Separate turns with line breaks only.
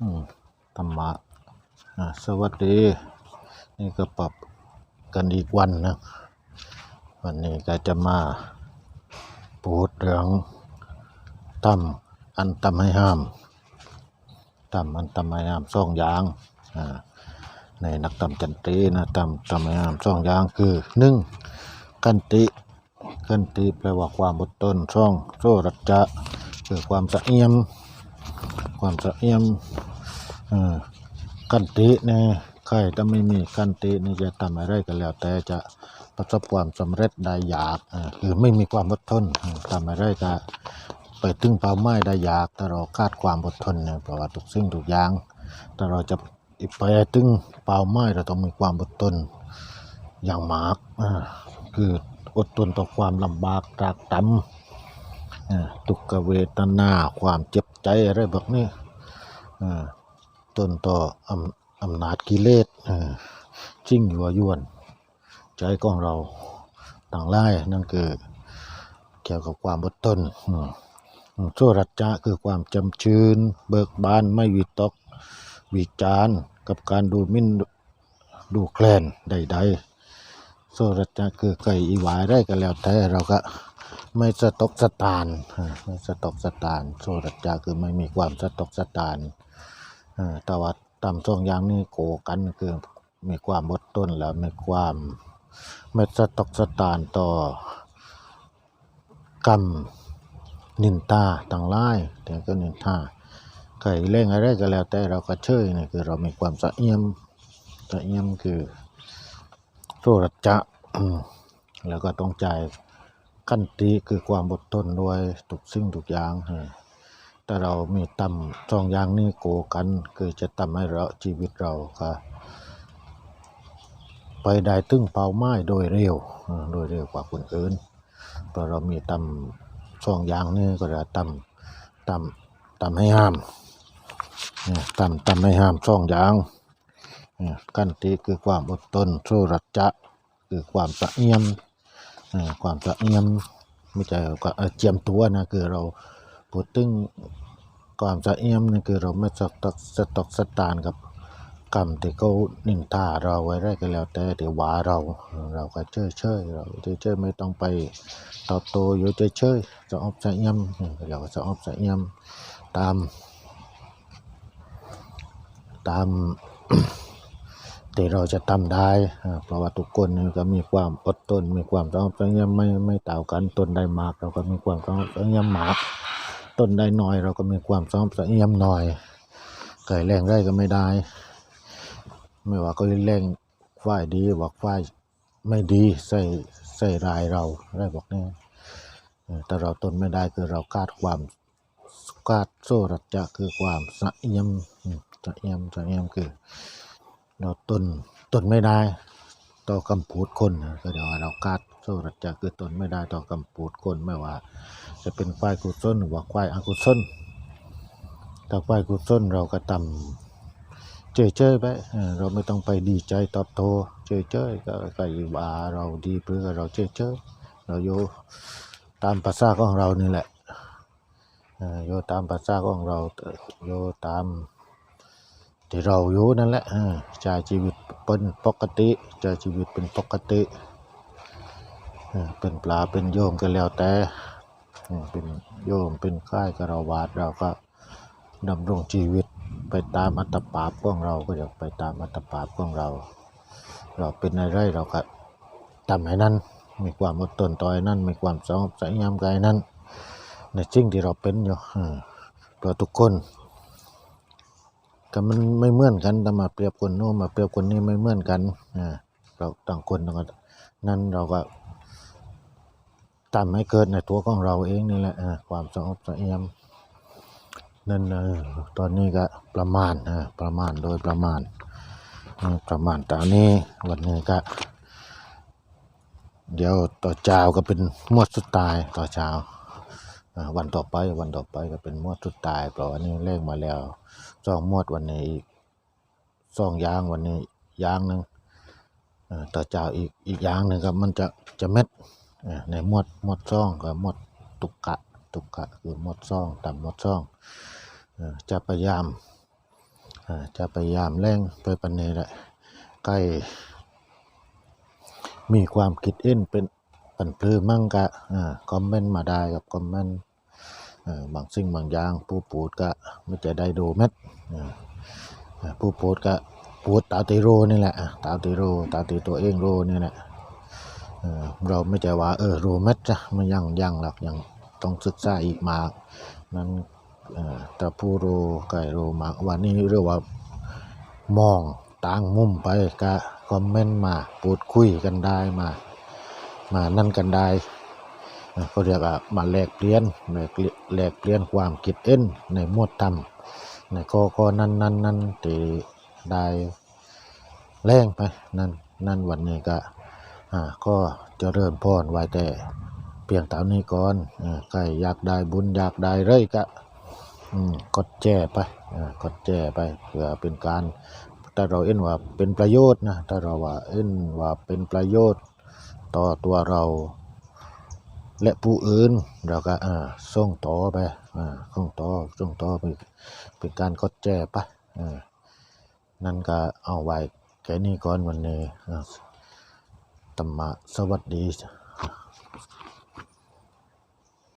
อืมธรรมะอ่าสวัสดี นี่ก็ปรับกันอีกวันนะ วันนี้ก็จะมาพูดเรื่องตำอันตำให้ห้ามตำอันตำให้ห้ามสองยางอ่าในนักตำจันตีนะตำตำให้ห้ามสองยางคือหนึ่งกันติกันติแปลว่าความอดทนช่องโซรัจจะคือความสะเอียม ความสะเอียมกันติเนี่ยใครถ้าไม่มีกันตินี่จะทำอะไรก็แล้ว แต่จะประสบความสำเร็จได้ยากคือไม่มีความอดทนเอ่อทำอะไรก็ไปถึงเป้าหมายได้ยากถ้าเราขาดความอดทนเนี่ยเพราะว่าทุกสิ่งทุกอย่างถ้าเราจะไปถึงเป้าหมายเราต้องมีความอดทนอย่างมากคืออดทนต่อความลำบากตรากตำ ทุกขเวทนาความเจ็บใจอะไรแบบนี้อ่าต้นต่ออำอำนาจกิเลสอ่าจิ้งยัวยวน ใจของเราต่างไล่นั่นคือเกี่ยวกับความอดทนอืมอืมโสรัจจะคือความจำชืนเบิกบานไม่วิตกวิจารกับการดูมิ่นดูแคลนใดๆโซรัจจะคือไก่อีหวายได้ก็แล้วแต่เราก็ ไม่สตอกสตานไม่สตอกสตานโซรัจจะคือไม่มีความสตอกสตานอ่าแต่ว่าตามช่องอย่างนี้โกกันคือมีความอดทนแล้วมีความไม่สตอกสตานต่อกรรมนินตาต่างไล่แต่ก็นินทาไก่เล่งอะไรก็แล้วแต่เราก็เชยนี่คือเรามีความสะเอี่ยมสะเอี่ยมคือโสรัจจะแล้วก็ต้องใจ ขั้นตีคือความอดทนด้วยทุกสิ่งทุกอย่างแต่เรามีต่ำสองอย่างนี้โกกัน คือจะทำให้เราชีวิตเราก็ไปได้ถึงเป้าหมายโดยเร็ว โดยเร็วกว่าคนอื่นเพราะเรามีต่ำสองอย่างนี้ก็จะต่ำต่ำต่ำให้ห้ามเนี่ยต่ำต่ำให้ห้ามสองอย่างเนี่ยกันติคือความอดทนโสรัจจะคือความสะเอียม ความสะเอียมไม่ใช่ก็เจียมตัวนะคือเราพูดถึงความสะเอียมนี่คือเราไม่สตอกสตอกสตานกับกรรมที่เขานินทาเราไว้ได้ก็แล้วแต่ที่ว่าเราเราก็เฉยเฉยเราเฉยเฉยไม่ต้องไปตอบโต้อยู่เฉยเฉยๆจะอบสะเอียมเราก็จะออบสะเอียมตามตาม ที่เราจะทำได้ เพราะว่าทุกคนนี่ก็มีความอดทนมีความต้องพยายามไม่ไม่ต่างกันต้นได้มาก เราก็มีความต้องพยายามมากต้นได้น้อย เราก็มีความต้องพยายามน้อยไก่แรงได้ก็ไม่ได้ ไม่ว่าก็แรงฝ่ายดีว่าฝ่ายไม่ดีใส่ใส่รายเราได้บอกนี่แต่เราทนไม่ได้คือเราคาดความคาดโซรัจจะคือความสะเอียมอืมสะเอียมสะเอียมคือ เราต้นต้นไม่ได้ ต่อคำพูดคนก็เดี๋ยวเรากัดโซรัจจะคือต้นไม่ได้ต่อคำพูดคนไม่ว่า จะเป็นควายกุศลหรือว่าควายอกุศลถ้าควายกุศลเราก็ทำเฉยๆไปเราไม่ต้องไปดีใจตอบโตเฉยๆก็ก็อยู่ว่าเราดีเพื่อเราเฉยๆเราอยู่ตามภาษาของเรานี่แหละเอออยู่ตามภาษาของเราอยู่ตาม ที่เราอยู่นั่นแหละใช้ชีวิตเป็นปกติใช้ชีวิตเป็นปกติเป็นปลาเป็นโยมก็แล้วแต่เป็นโยมเป็นค่ายกระวาดเราก็ดำรงชีวิตไปตามอัตภาพของเราก็อยากไปตามอัตภาพของเรา เราเป็นอะไรเราก็ทำให้นั้นมีความอดทนต่อไอ้นั้นมีความสงบสงยามกายนั้นในสิ่งที่เราเป็นอยู่เออเพื่อทุกคน ก็มันไม่เหมือนกันแต่มาเปรียบคนโน้นมาเปรียบคนนี้ไม่เหมือนกันอ่าเราต่างคนต่างนั่นเราก็ทำให้เกิดในตัวของเราเองนี่แหละอ่าความสงบสงี่ยมนั่นเออตอนนี้ก็ประมาณอ่าประมาณโดยประมาณอ่าประมาณตอนนี้วันนี้ก็ เดี๋ยวต่อเช้าก็เป็นมวดสุดตายต่อเช้า วันต่อไปวันต่อไปก็เป็นมวดสุดตายเพราะวันนี้เลขมาแล้วสองมวดวันนี้อีกสองยางวันนี้ยางหนึ่งต่อเช้าอีกอีกยางหนึ่งครับมันจะจะเม็ดในมวดมวดซ่องกับมวดตุกกะตุกกะคือมวดซ่องต่ำมวดซ่องจะพยายามจะพยายามแรงไปปันนี้แหละใกล้มีความคิดเห็นเป็น ปันปลื้มมั่งกะคอมเมนต์มาได้กับคอมเมนต์บางสิ่งบางอย่างผู้ปูดก็ไม่จะได้ดูเม็ดผู้ปูดก็ปูดตาติโรนี่แหละตาติโรตาติตัวเองโรนี่แหละเราไม่ใช่ว่าเออรู้เม็ดจ้ะมันยังยังหลักยังต้องศึกษาอีกมากนั้นแต่ผู้รู้ไก่รู้มากวันนี้เรียกว่ามองต่างมุมไปก็คอมเมนต์มาพูดคุยกันได้มา มานั่นกันได้เอ่อเขาเรียกว่ามาแลกเปลี่ยนแลกเปลี่ยนแลกเปลี่ยนความคิดเห็นในมวดธรรมในข้อข้อนั้นนั้นนั้นที่ได้แรงไปนั่นนั่นวันนี้ก็อ่าก็เจะเริ่มพรไว้แต่เพียงเท่านี้ก่อนใครอยากได้บุญอยากได้เลยก็กดแจ้ไปกดแจ้ไปเพื่อเป็นการถ้าเราเอ็นว่าเป็นประโยชน์นะถ้าเราว่าเอ็นว่าเป็นประโยชน์ ต่อตัวเรา และผู้อื่นเราก็อ่าส่งต่อไปอ่าส่งต่อส่งต่อไปเป็นการกดแจไปอ่านั่นก็เอาไว้แค่นี้ก่อนวันนี้ธรรมะสวัสดี